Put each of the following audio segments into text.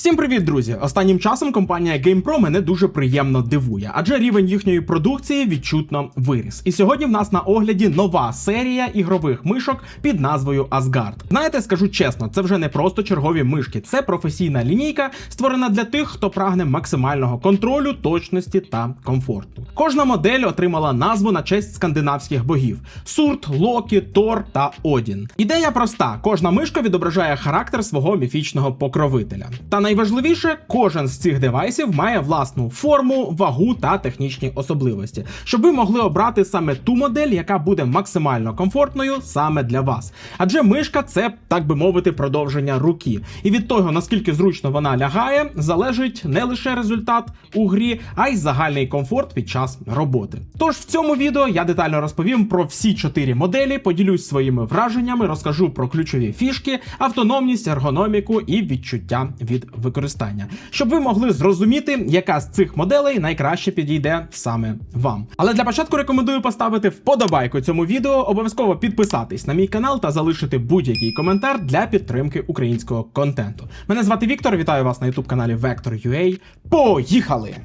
Всім привіт, друзі! Останнім часом компанія GamePro мене дуже приємно дивує, адже рівень їхньої продукції відчутно виріс. І сьогодні в нас на огляді нова серія ігрових мишок під назвою Asgard. Знаєте, скажу чесно, це вже не просто чергові мишки, це професійна лінійка, створена для тих, хто прагне максимального контролю, точності та комфорту. Кожна модель отримала назву на честь скандинавських богів: Сурт, Локі, Тор та Одін. Ідея проста: кожна мишка відображає характер свого міфічного покровителя. Та найважливіше, кожен з цих девайсів має власну форму, вагу та технічні особливості, щоб ви могли обрати саме ту модель, яка буде максимально комфортною саме для вас. Адже мишка це, так би мовити, продовження руки. І від того, наскільки зручно вона лягає, залежить не лише результат у грі, а й загальний комфорт під час роботи. Тож в цьому відео я детально розповім про всі чотири моделі, поділюсь своїми враженнями, розкажу про ключові фішки, автономність, ергономіку і відчуття від використання, щоб ви могли зрозуміти, яка з цих моделей найкраще підійде саме вам. Але для початку рекомендую поставити вподобайку цьому відео, обов'язково підписатись на мій канал та залишити будь-який коментар для підтримки українського контенту. Мене звати Віктор. Вітаю вас на youtube каналі Vector.ua. Поїхали!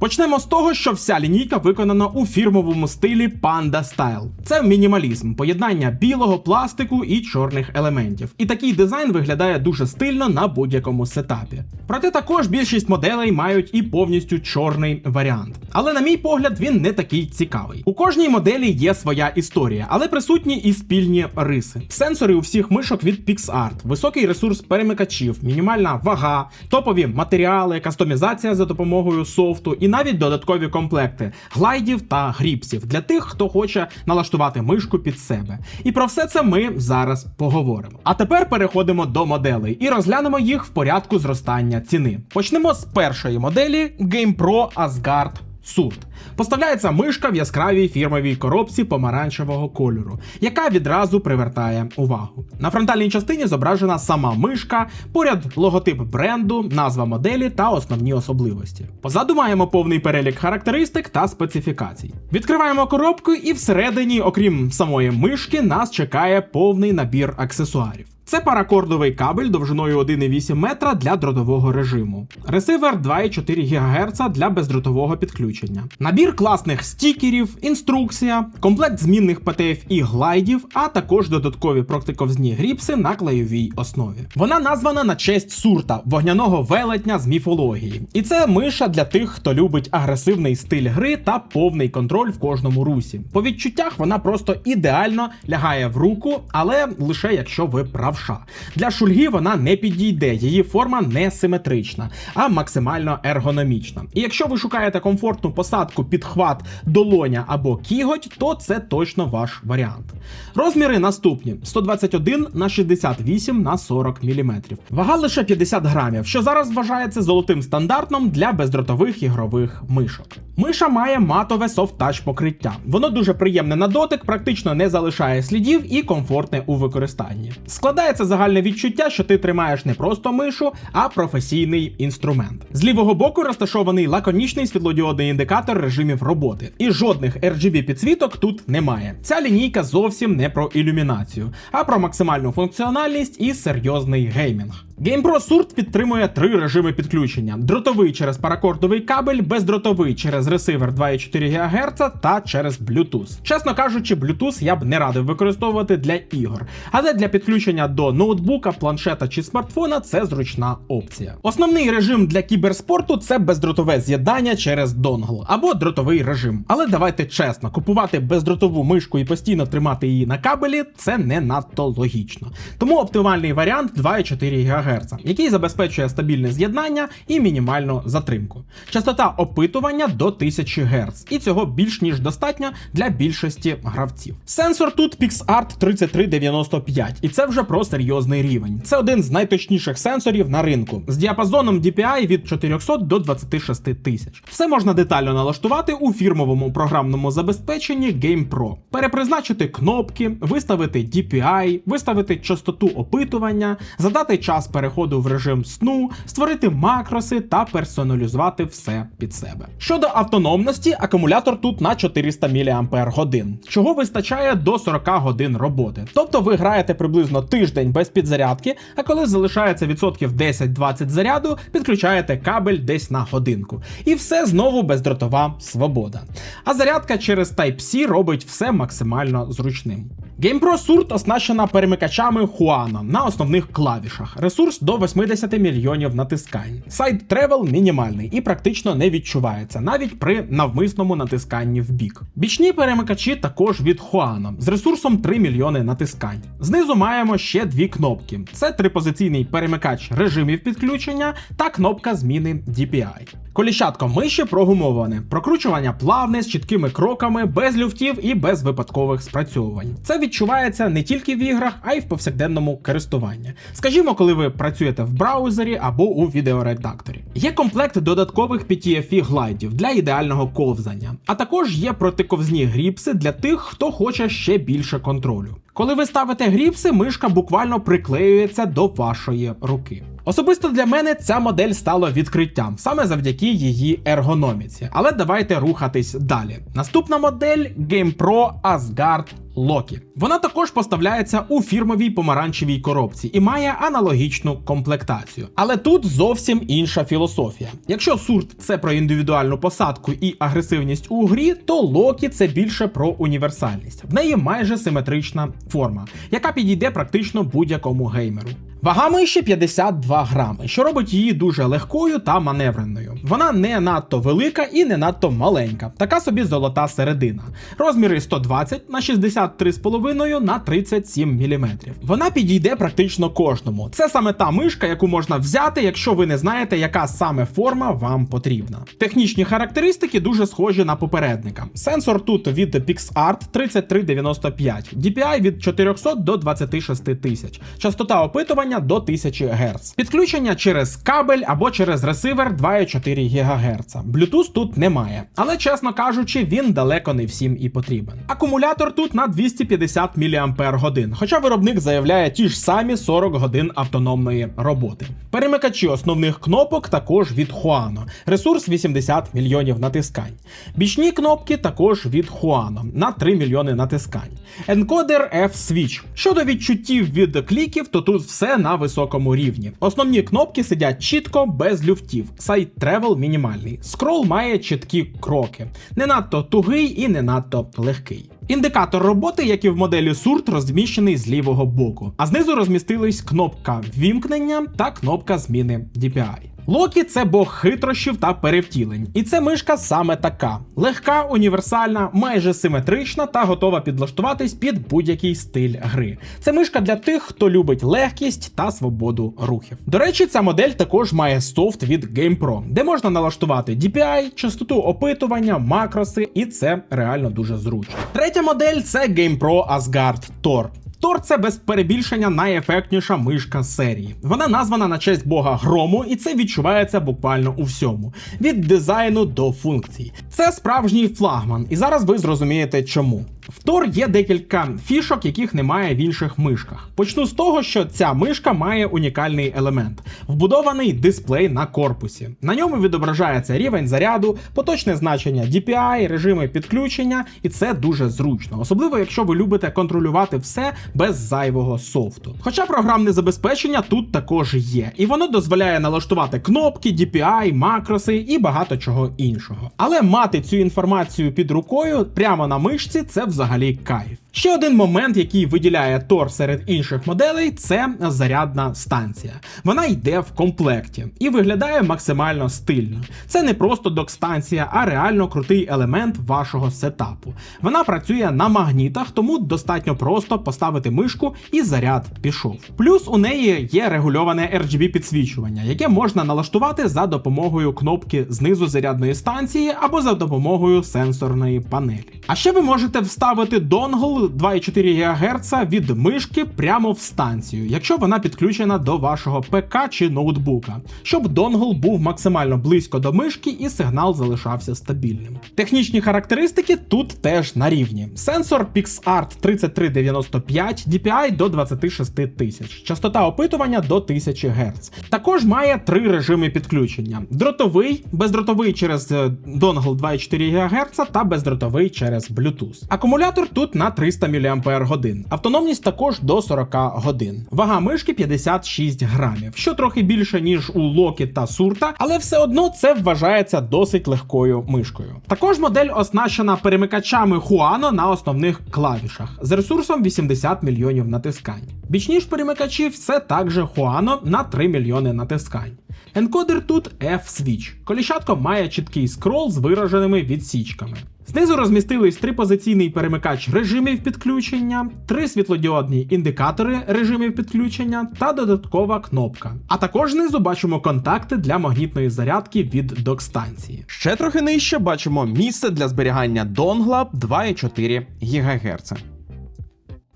Почнемо з того, що вся лінійка виконана у фірмовому стилі Panda Style. Це мінімалізм, поєднання білого пластику і чорних елементів. І такий дизайн виглядає дуже стильно на будь-якому сетапі. Проте також більшість моделей мають і повністю чорний варіант. Але на мій погляд, він не такий цікавий. У кожній моделі є своя історія, але присутні і спільні риси. Сенсори у всіх мишок від PixArt, високий ресурс перемикачів, мінімальна вага, топові матеріали, кастомізація за допомогою софту і навіть додаткові комплекти глайдів та гріпсів для тих, хто хоче налаштувати мишку під себе. І про все це ми зараз поговоримо. А тепер переходимо до моделей і розглянемо їх в порядку зростання ціни. Почнемо з першої моделі GamePro Asgard Сурт. Поставляється мишка в яскравій фірмовій коробці помаранчевого кольору, яка відразу привертає увагу. На фронтальній частині зображена сама мишка, поряд логотип бренду, назва моделі та основні особливості. Позаду маємо повний перелік характеристик та специфікацій. Відкриваємо коробку, і всередині, окрім самої мишки, нас чекає повний набір аксесуарів. Це паракордовий кабель довжиною 1,8 метра для дротового режиму, ресивер 2,4 ГГц для бездротового підключення, набір класних стікерів, інструкція, комплект змінних PTF і глайдів, а також додаткові проктиковзні гріпси на клейовій основі. Вона названа на честь сурта, вогняного велетня з міфології. І це миша для тих, хто любить агресивний стиль гри та повний контроль в кожному русі. По відчуттях вона просто ідеально лягає в руку, але лише якщо ви правша. Для шульги вона не підійде, її форма не симетрична, а максимально ергономічна. І якщо ви шукаєте комфортну посадку під хват долоня або кіготь, то це точно ваш варіант. Розміри наступні: 121 на 68 на 40 мм. Вага лише 50 грамів, що зараз вважається золотим стандартом для бездротових ігрових мишок. Миша має матове софт-тач покриття. Воно дуже приємне на дотик, практично не залишає слідів і комфортне у використанні. Складається загальне відчуття, що ти тримаєш не просто мишу, а професійний інструмент. З лівого боку розташований лаконічний світлодіодний індикатор режимів роботи, і жодних RGB підсвіток тут немає. Ця лінійка зовсім не про ілюмінацію, а про максимальну функціональність і серйозний геймінг. GamePro Surт підтримує три режими підключення: дротовий через паракордовий кабель, бездротовий через ресивер 2,4 ГГц та через Bluetooth. Чесно кажучи, Bluetooth я б не радив використовувати для ігор, але для підключення до ноутбука, планшета чи смартфона це зручна опція. Основний режим для кіберспорту це бездротове з'єднання через донгл або дротовий режим. Але давайте чесно, купувати бездротову мишку і постійно тримати її на кабелі це не надто логічно. Тому оптимальний варіант 2,4 ГГц. Який забезпечує стабільне з'єднання і мінімальну затримку. Частота опитування до 1000 Гц, і цього більш ніж достатньо для більшості гравців. Сенсор тут PixArt 3395, і це вже про серйозний рівень. Це один з найточніших сенсорів на ринку з діапазоном DPI від 400 до 26 тисяч. Все можна детально налаштувати у фірмовому програмному забезпеченні GamePro. Перепризначити кнопки, виставити DPI, виставити частоту опитування, задати час переходу в режим сну, створити макроси та персоналізувати все під себе. Щодо автономності, акумулятор тут на 400 мАч, чого вистачає до 40 годин роботи. Тобто ви граєте приблизно тиждень без підзарядки, а коли залишається відсотків 10-20 заряду, підключаєте кабель десь на годинку. І все знову бездротова свобода. А зарядка через Type-C робить все максимально зручним. GamePro Surt оснащена перемикачами Huano на основних клавішах. Ресурс до 80 мільйонів натискань. Сайт Travel мінімальний і практично не відчувається, навіть при навмисному натисканні в бік. Бічні перемикачі також від Huano з ресурсом 3 мільйони натискань. Знизу маємо ще дві кнопки: це трипозиційний перемикач режимів підключення та кнопка зміни DPI. Коліщатко миші прогумоване, прокручування плавне з чіткими кроками, без люфтів і без випадкових спрацьовувань. Це відчувається не тільки в іграх, а й в повсякденному користуванні. Скажімо, коли ви працюєте в браузері або у відеоредакторі. Є комплект додаткових PTFE глайдів для ідеального ковзання, а також є протиковзні гріпси для тих, хто хоче ще більше контролю. Коли ви ставите гріпси, мишка буквально приклеюється до вашої руки. Особисто для мене ця модель стала відкриттям саме завдяки її ергономіці. Але давайте рухатись далі. Наступна модель GamePro Asgard Loki. Вона також поставляється у фірмовій помаранчевій коробці і має аналогічну комплектацію. Але тут зовсім інша філософія. Якщо сурт це про індивідуальну посадку і агресивність у грі, то Локі це більше про універсальність. В неї майже симетрична форма, яка підійде практично будь-якому геймеру. Вага миші 52 грами, що робить її дуже легкою та маневреною. Вона не надто велика і не надто маленька, така собі золота середина. Розміри 120 на 63,5 на 37 мм. Вона підійде практично кожному. Це саме та мишка, яку можна взяти, якщо ви не знаєте, яка саме форма вам потрібна. Технічні характеристики дуже схожі на попередника. Сенсор тут від PixArt 3395, DPI від 400 до 26 тисяч, частота опитування до 1000 Гц. Підключення через кабель або через ресивер 2,4 ГГц. Bluetooth тут немає, але чесно кажучи, він далеко не всім і потрібен. Акумулятор тут на 250 мАч, хоча виробник заявляє ті ж самі 40 годин автономної роботи. Перемикачі основних кнопок також від Huano. Ресурс 80 мільйонів натискань. Бічні кнопки також від Huano на 3 мільйони натискань. Енкодер F-Switch. Щодо відчуттів від кліків, то тут все на високому рівні. Основні кнопки сидять чітко, без люфтів. Сайт Travel мінімальний. Скрол має чіткі кроки. Не надто тугий і не надто легкий. Індикатор роботи, як і в моделі Surt, розміщений з лівого боку, а знизу розмістились кнопка вімкнення та кнопка зміни DPI. Локі це бог хитрощів та перевтілень, і це мишка саме така: легка, універсальна, майже симетрична та готова підлаштуватись під будь-який стиль гри. Це мишка для тих, хто любить легкість та свободу рухів. До речі, ця модель також має софт від GamePro, де можна налаштувати DPI, частоту опитування, макроси, і це реально дуже зручно. Третя модель це GamePro Asgard Tor. Тор це без перебільшення найефектніша мишка серії. Вона названа на честь бога грому, і це відчувається буквально у всьому: від дизайну до функцій. Це справжній флагман, і зараз ви зрозумієте чому. В Тор є декілька фішок, яких немає в інших мишках. Почну з того, що ця мишка має унікальний елемент вбудований дисплей на корпусі. На ньому відображається рівень заряду, поточне значення DPI, режими підключення, і це дуже зручно, особливо якщо ви любите контролювати все без зайвого софту. Хоча програмне забезпечення тут також є, і воно дозволяє налаштувати кнопки, DPI, макроси і багато чого іншого. Але мати цю інформацію під рукою прямо на мишці це взагалі هيفظه عليك كايف Ще один момент, який виділяє Тор серед інших моделей, це зарядна станція. Вона йде в комплекті і виглядає максимально стильно. Це не просто док-станція, а реально крутий елемент вашого сетапу. Вона працює на магнітах, тому достатньо просто поставити мишку і заряд пішов. Плюс у неї є регульоване RGB підсвічування, яке можна налаштувати за допомогою кнопки знизу зарядної станції або за допомогою сенсорної панелі. А ще ви можете вставити донгл 2,4 ГГц від мишки прямо в станцію, якщо вона підключена до вашого ПК чи ноутбука, щоб донгл був максимально близько до мишки і сигнал залишався стабільним. Технічні характеристики тут теж на рівні. Сенсор PixArt 3395, DPI до 26 тисяч, частота опитування до 1000 Гц. Також має три режими підключення: дротовий, бездротовий через е, донгл 2,4 ГГц та бездротовий через Bluetooth. Акумулятор тут на 300 мАч. Автономність також до 40 годин. Вага мишки 56 грамів, що трохи більше ніж у Локі та Сурта, але все одно це вважається досить легкою мишкою. Також модель оснащена перемикачами Huano на основних клавішах з ресурсом 80 мільйонів натискань. Бічні ж перемикачі все так же Huano на 3 мільйони натискань. Енкодер тут F-Switch. Коліщатко має чіткий скрол з вираженими відсічками. Знизу розмістились трипозиційний перемикач режимів підключення, три світлодіодні індикатори режимів підключення та додаткова кнопка. А також знизу бачимо контакти для магнітної зарядки від док-станції. Ще трохи нижче бачимо місце для зберігання донгла 2,4 ГГц.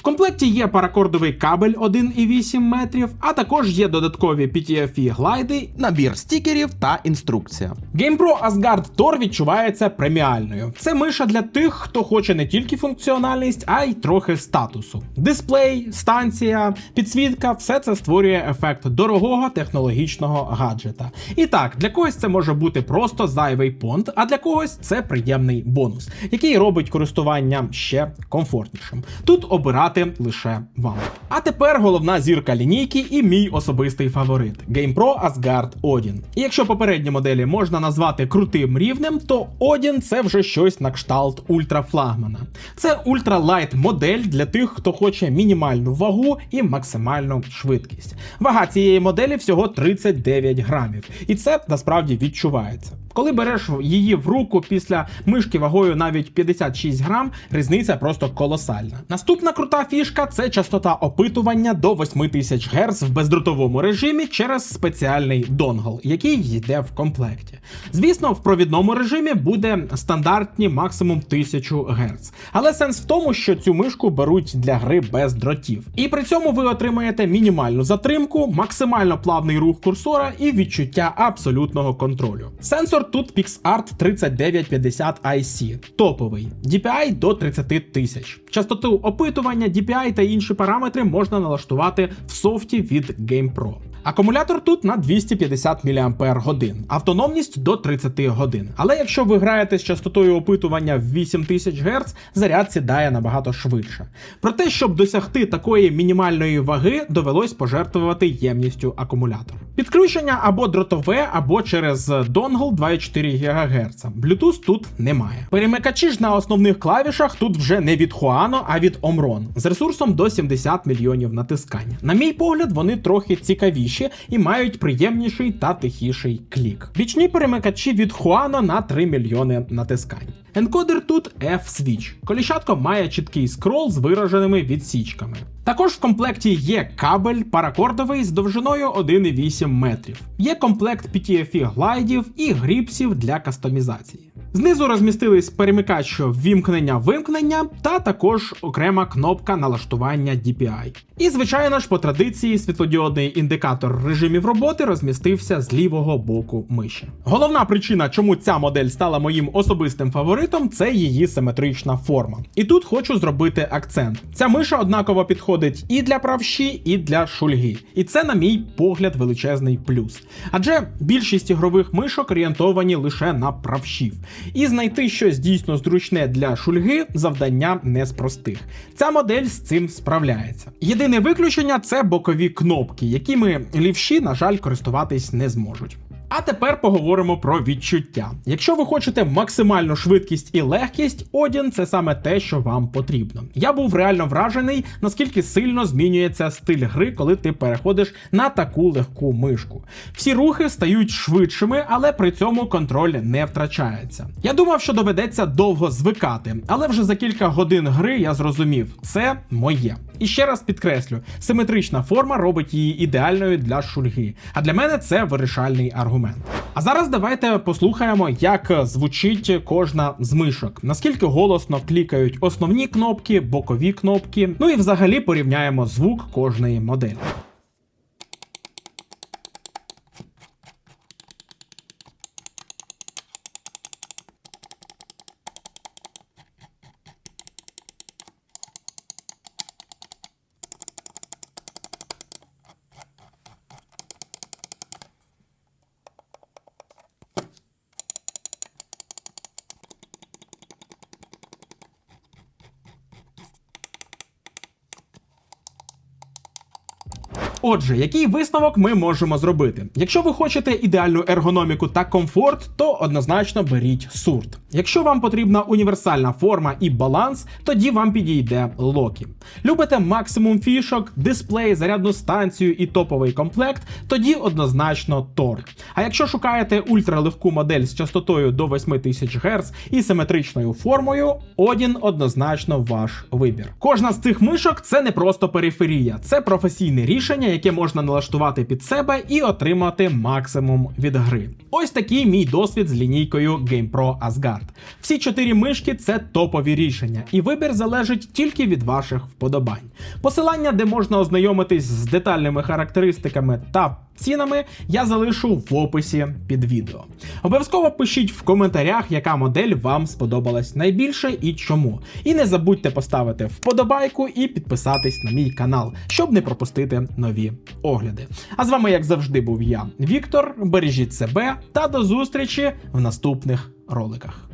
В комплекті є паракордовий кабель 1,8 метрів, а також є додаткові PTFE глайди, набір стікерів та інструкція. GamePro Asgard Tor відчувається преміальною. Це миша для тих, хто хоче не тільки функціональність, а й трохи статусу. Дисплей, станція, підсвітка все це створює ефект дорогого технологічного гаджета. І так, для когось це може бути просто зайвий понт, а для когось це приємний бонус, який робить користування ще комфортнішим. Тут обирати лише вам. А тепер головна зірка лінійки і мій особистий фаворит GamePro Asgard Odin. І якщо попередні моделі можна назвати крутим рівнем, то Odin це вже щось на кшталт ультрафлагмана. Це ультралайт модель для тих, хто хоче мінімальну вагу і максимальну швидкість. Вага цієї моделі всього 39 грамів, і це насправді відчувається. Коли береш її в руку після мишки вагою навіть 56 грам, різниця просто колосальна. Наступна крута фішка це частота опитування до 8000 Гц в бездротовому режимі через спеціальний донгл, який йде в комплекті. Звісно, в провідному режимі буде стандартні максимум 1000 Гц. Але сенс в тому, що цю мишку беруть для гри без дротів. І при цьому ви отримаєте мінімальну затримку, максимально плавний рух курсора і відчуття абсолютного контролю. Сенсор тут PixArt 3950 IC, топовий, DPI до 30 тисяч. Частоту опитування, DPI та інші параметри можна налаштувати в софті від GamePro. Акумулятор тут на 250 мАч, автономність до 30 годин. Але якщо ви граєте з частотою опитування в 8000 Гц, заряд сідає набагато швидше. Проте, щоб досягти такої мінімальної ваги, довелось пожертвувати ємністю акумулятора. Підключення або дротове, або через донгл 2,4 ГГц. Bluetooth тут немає. Перемикачі ж на основних клавішах тут вже не від Huano, а від Omron з ресурсом до 70 мільйонів натискань. На мій погляд, вони трохи цікавіші і мають приємніший та тихіший клік. Бічні перемикачі від Хуана на 3 мільйони натискань. Енкодер тут F-Switch. Коліщатко має чіткий скрол з вираженими відсічками. Також в комплекті є кабель паракордовий з довжиною 1,8 метрів. Є комплект PTFE глайдів і гріпсів для кастомізації. Знизу розмістились перемикач ввімкнення-вимкнення та також окрема кнопка налаштування DPI. І, звичайно ж, по традиції світлодіодний індикатор режимів роботи розмістився з лівого боку миші. Головна причина, чому ця модель стала моїм особистим фаворитом, це її симетрична форма. І тут хочу зробити акцент. Ця миша однаково підходить і для правші, і для шульги. І це, на мій погляд, величезний плюс. Адже більшість ігрових мишок орієнтовані лише на правшів. І знайти щось дійсно зручне для шульги завдання не з простих. Ця модель з цим справляється. Єдине виключення це бокові кнопки, якими лівші, на жаль, користуватись не зможуть. А тепер поговоримо про відчуття. Якщо ви хочете максимальну швидкість і легкість, Одін це саме те, що вам потрібно. Я був реально вражений, наскільки сильно змінюється стиль гри, коли ти переходиш на таку легку мишку. Всі рухи стають швидшими, але при цьому контроль не втрачається. Я думав, що доведеться довго звикати, але вже за кілька годин гри я зрозумів, це моє. І ще раз підкреслю, симетрична форма робить її ідеальною для шульги. А для мене це вирішальний аргумент. А зараз давайте послухаємо, як звучить кожна з мишок, наскільки голосно клікають основні кнопки, бокові кнопки. Ну і взагалі порівняємо звук кожної моделі. Отже, який висновок ми можемо зробити? Якщо ви хочете ідеальну ергономіку та комфорт, то однозначно беріть сурт. Якщо вам потрібна універсальна форма і баланс, тоді вам підійде Локі. Любите максимум фішок, дисплей, зарядну станцію і топовий комплект, тоді однозначно Тор. А якщо шукаєте ультралегку модель з частотою до 8000 Гц і симетричною формою, Одін однозначно ваш вибір. Кожна з цих мишок це не просто периферія, це професійне рішення, яке можна налаштувати під себе і отримати максимум від гри. Ось такий мій досвід з лінійкою GamePro Asgard. Всі чотири мишки це топові рішення, і вибір залежить тільки від ваших вподобань. Посилання, де можна ознайомитись з детальними характеристиками та цінами, я залишу в описі під відео. Обов'язково пишіть в коментарях, яка модель вам сподобалась найбільше і чому. І не забудьте поставити вподобайку і підписатись на мій канал, щоб не пропустити нові огляди. А з вами, як завжди, був я, Віктор. Бережіть себе та до зустрічі в наступних роликах.